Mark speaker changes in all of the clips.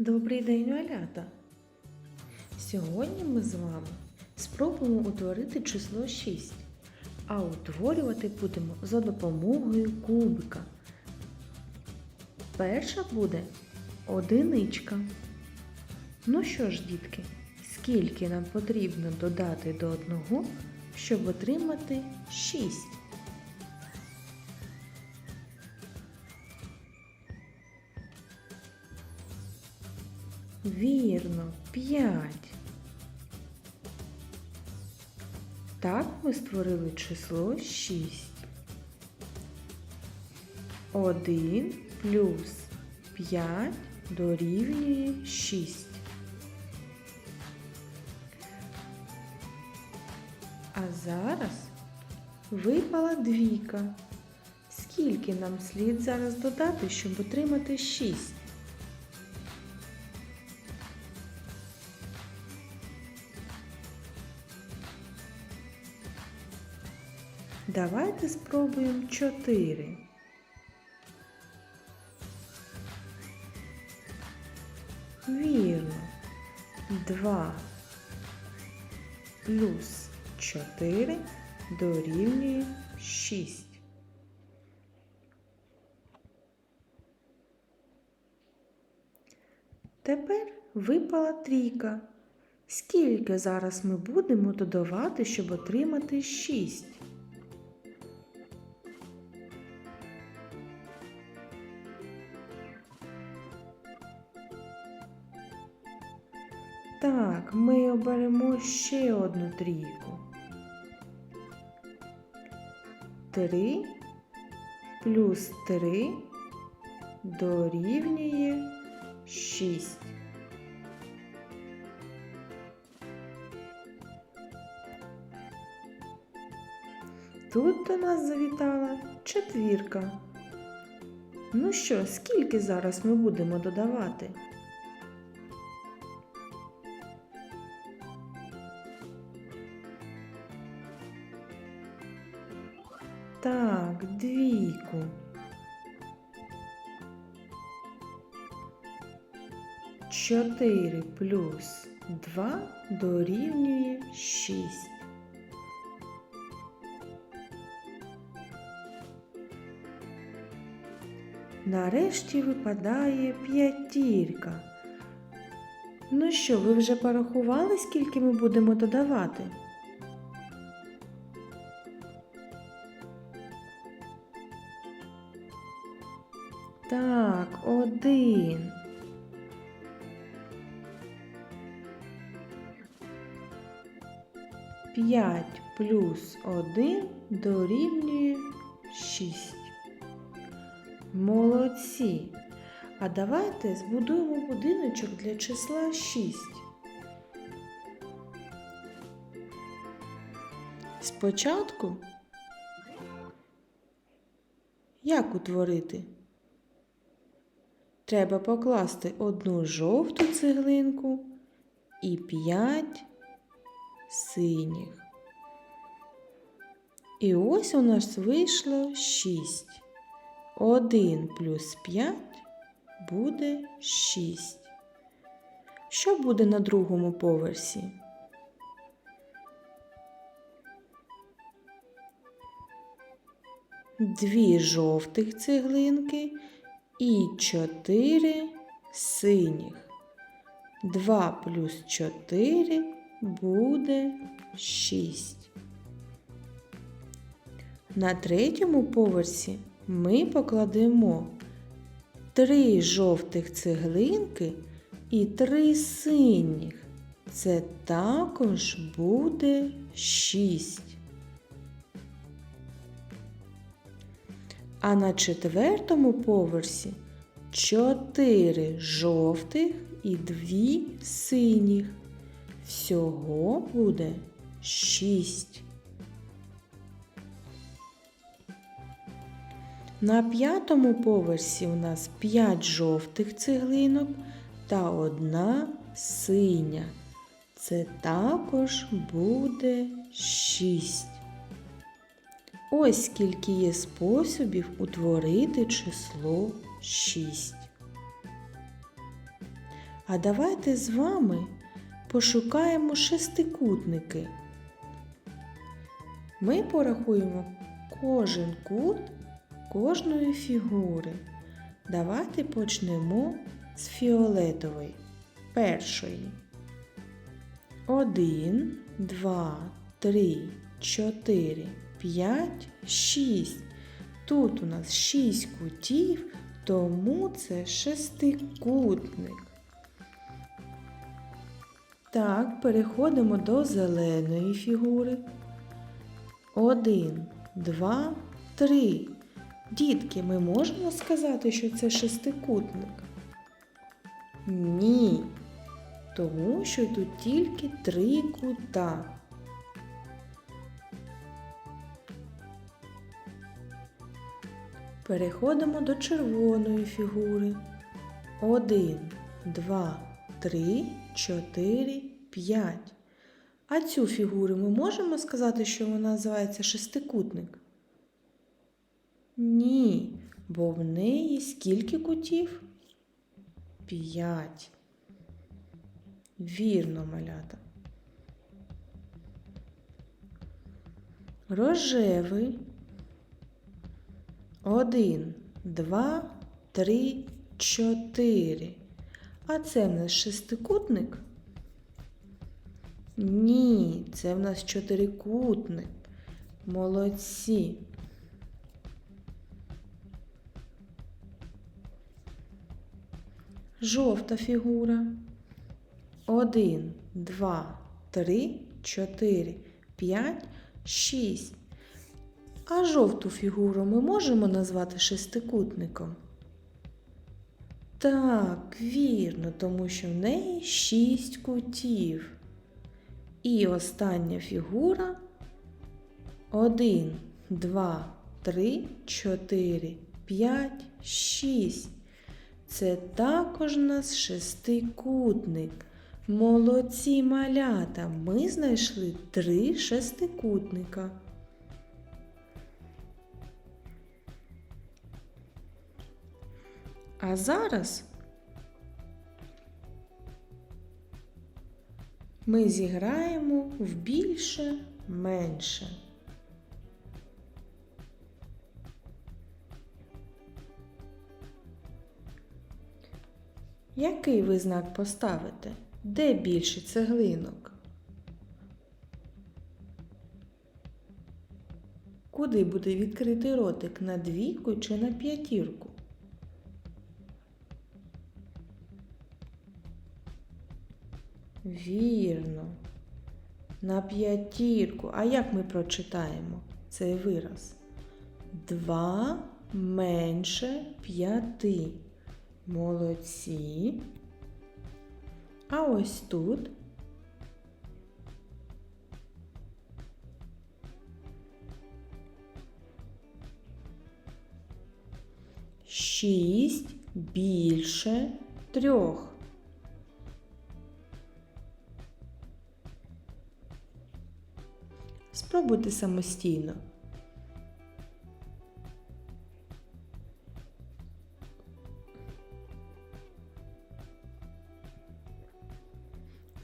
Speaker 1: Добрий день, малята! Сьогодні ми з вами спробуємо утворити число 6, а утворювати будемо за допомогою кубика. Перша буде одиничка. Ну що ж, дітки, скільки нам потрібно додати до одного, щоб отримати 6? Вірно, 5. Так ми створили число 6. 1 плюс 5 дорівнює 6. А зараз випала двійка. Скільки нам слід зараз додати, щоб отримати 6? Давайте спробуємо 4. Вірно. 2 плюс 4 дорівнює 6. Тепер випала трійка. Скільки зараз ми будемо додавати, щоб отримати 6? Так, ми оберемо ще одну трійку. Три плюс три дорівнює шість. Тут до нас завітала четвірка. Ну що, скільки зараз ми будемо додавати? Так, двійку. Чотири плюс два дорівнює шість. Нарешті випадає п'ятірка. Ну що, ви вже порахували, скільки ми будемо додавати? Так, один. П'ять плюс один дорівнює шість. Молодці. А давайте збудуємо будиночок для числа 6. Спочатку як утворити? Треба покласти одну жовту цеглинку і п'ять синіх. І ось у нас вийшло 6. 1 плюс 5 буде 6. Що буде на другому поверсі? Дві жовтих цеглинки і 4 синіх. 2 плюс 4 буде 6. На третьому поверсі ми покладемо три жовтих цеглинки і три синіх. Це також буде 6. А на четвертому поверсі чотири жовтих і дві синіх. Всього буде шість. На п'ятому поверсі у нас 5 жовтих цеглинок та одна синя. Це також буде 6. Ось скільки є способів утворити число 6. А давайте з вами пошукаємо шестикутники. Ми порахуємо кожен кут кожної фігури. Давайте почнемо з фіолетової. Першої. Один, два, три, чотири, п'ять, шість. Тут у нас шість кутів, тому це шестикутник. Так, переходимо до зеленої фігури. Один, два, три. Дітки, ми можемо сказати, що це шестикутник? Ні. Тому що тут тільки три кута. Переходимо до червоної фігури. Один, два, три, чотири, п'ять. А цю фігуру ми можемо сказати, що вона називається шестикутник? Ні, бо в неї скільки кутів? П'ять. Вірно, малята. Рожевий. Один, два, три, чотири. А це в нас шестикутник? Ні, це в нас чотирикутник. Молодці. Жовта фігура. Один, два, три, чотири, п'ять, шість. А жовту фігуру ми можемо назвати шестикутником? Так, вірно, тому що в неї шість кутів. І остання фігура один, два, три, чотири, п'ять, шість. Це також у нас шестикутник. Молодці малята. Ми знайшли три шестикутника. А зараз ми зіграємо в більше менше. Який ви знак поставите? Де більше цеглинок? Куди буде відкритий ротик на двійку чи на п'ятірку? Вірно. На п'ятірку. А як ми прочитаємо цей вираз? Два менше п'яти. Молодці. А ось тут. Шість більше трьох. Спробуйте самостійно.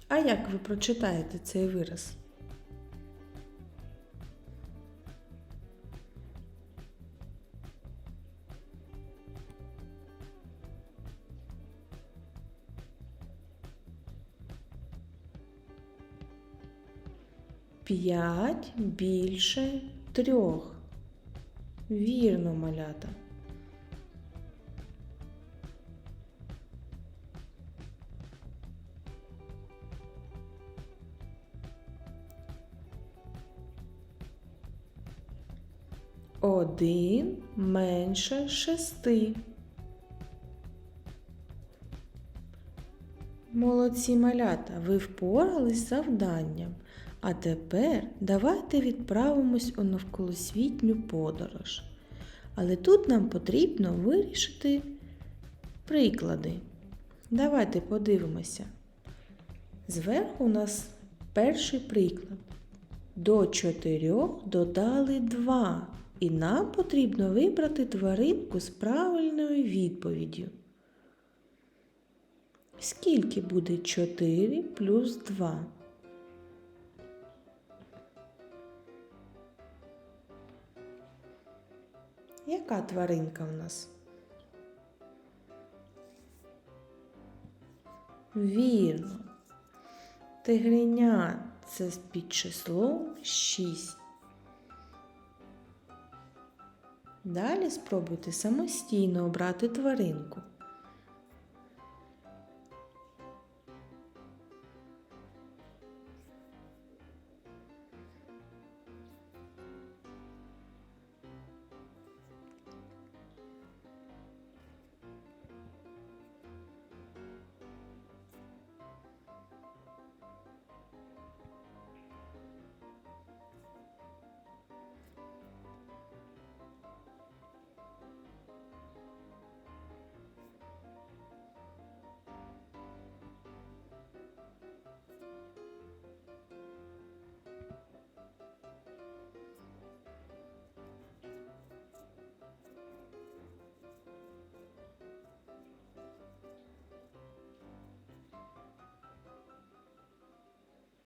Speaker 1: А як ви прочитаєте цей вираз? П'ять більше трьох. Вірно, малята. Один менше шести. Молодці малята, ви впорались з завданням. А тепер давайте відправимось у навколосвітню подорож. Але тут нам потрібно вирішити приклади. Давайте подивимося. Зверху у нас перший приклад. До чотирьох додали два. І нам потрібно вибрати тваринку з правильною відповіддю. Скільки буде 4 плюс 2? Яка тваринка в нас? Вірно. Тигриня це під числом 6. Далі спробуйте самостійно обрати тваринку.